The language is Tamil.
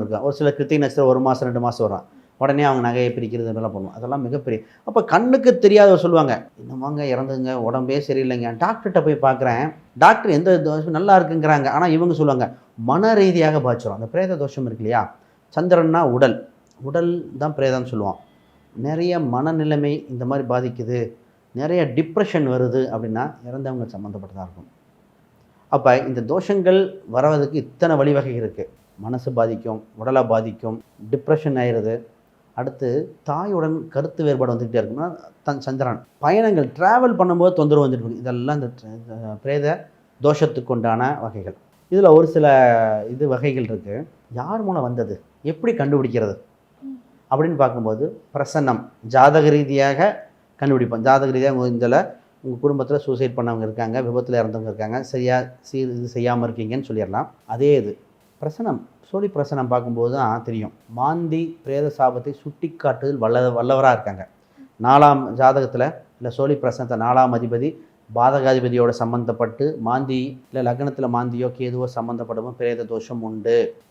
இருக்கான் ஒரு சில கிருத்திகை நட்சத்திரம் ஒரு மாதம் ரெண்டு மாதம் வரும் உடனே அவங்க நகையை பிரிக்கிறது இதெல்லாம் பண்ணுவோம் அதெல்லாம் மிகப்பெரிய அப்போ கண்ணுக்கு தெரியாதவர் சொல்லுவாங்க என்னமாங்க இறந்துங்க உடம்பே சரியில்லைங்க. டாக்டர்கிட்ட போய் பார்க்குறேன் டாக்டர் எந்த தோஷம் நல்லா இருக்குங்கிறாங்க. ஆனால் இவங்க சொல்லுவாங்க மன ரீதியாக பாய்ச்சிரும் அந்த பிரேத தோஷம் இருக்கு இல்லையா? சந்திரன்னா உடல் உடல் தான் பிரேதம்னு சொல்லுவோம் நிறைய மனநிலைமை இந்த மாதிரி பாதிக்குது நிறைய டிப்ரெஷன் வருது அப்படின்னா இறந்தவங்க சம்மந்தப்பட்டதாக இருக்கும். அப்போ இந்த தோஷங்கள் வரவதுக்கு இத்தனை வழிவகை இருக்குது மனசு பாதிக்கும் உடலை பாதிக்கும் டிப்ரெஷன் ஆயிடுது. அடுத்து தாயுடன் கருத்து வேறுபாடு வந்துக்கிட்டே இருக்குன்னா தன் சந்திரன். பயணங்கள் ட்ராவல் பண்ணும்போது தொந்தரவு வந்துட்டு இருக்கு. இதெல்லாம் இந்த ட்ர- பிரேத தோஷத்துக்கு உண்டான வகைகள். இதில் ஒரு சில இது வகைகள் இருக்குது யார் மூலம் வந்தது? எப்படி கண்டுபிடிக்கிறது? அப்படின்னு பார்க்கும்போது பிரசன்னம். ஜாதக ரீதியாக கண்டுபிடிப்போம். ஜாதக ரீதியாக உங்கள் இதில் உங்கள் குடும்பத்தில் சூசைட் பண்ணவங்க இருக்காங்க விபத்தில் இறந்தவங்க இருக்காங்க சரியாக சீர் இது செய்யாமல் இருக்கீங்கன்னு சொல்லிடலாம். அதே இது. பிரசனம் சோழி பிரசனம் பார்க்கும்போது தான் தெரியும். மாந்தி பிரேத சாபத்தை சுட்டி காட்டுதல் வல்ல வல்லவராக இருக்காங்க. நாலாம் ஜாதகத்தில் இல்லை சோழி பிரசனத்தை நாலாம் அதிபதி பாதகாதிபதியோட சம்மந்தப்பட்டு மாந்தி இல்லை லக்னத்தில் மாந்தியோ கேதுவோ சம்மந்தப்படவும் பிரேத தோஷம் உண்டு.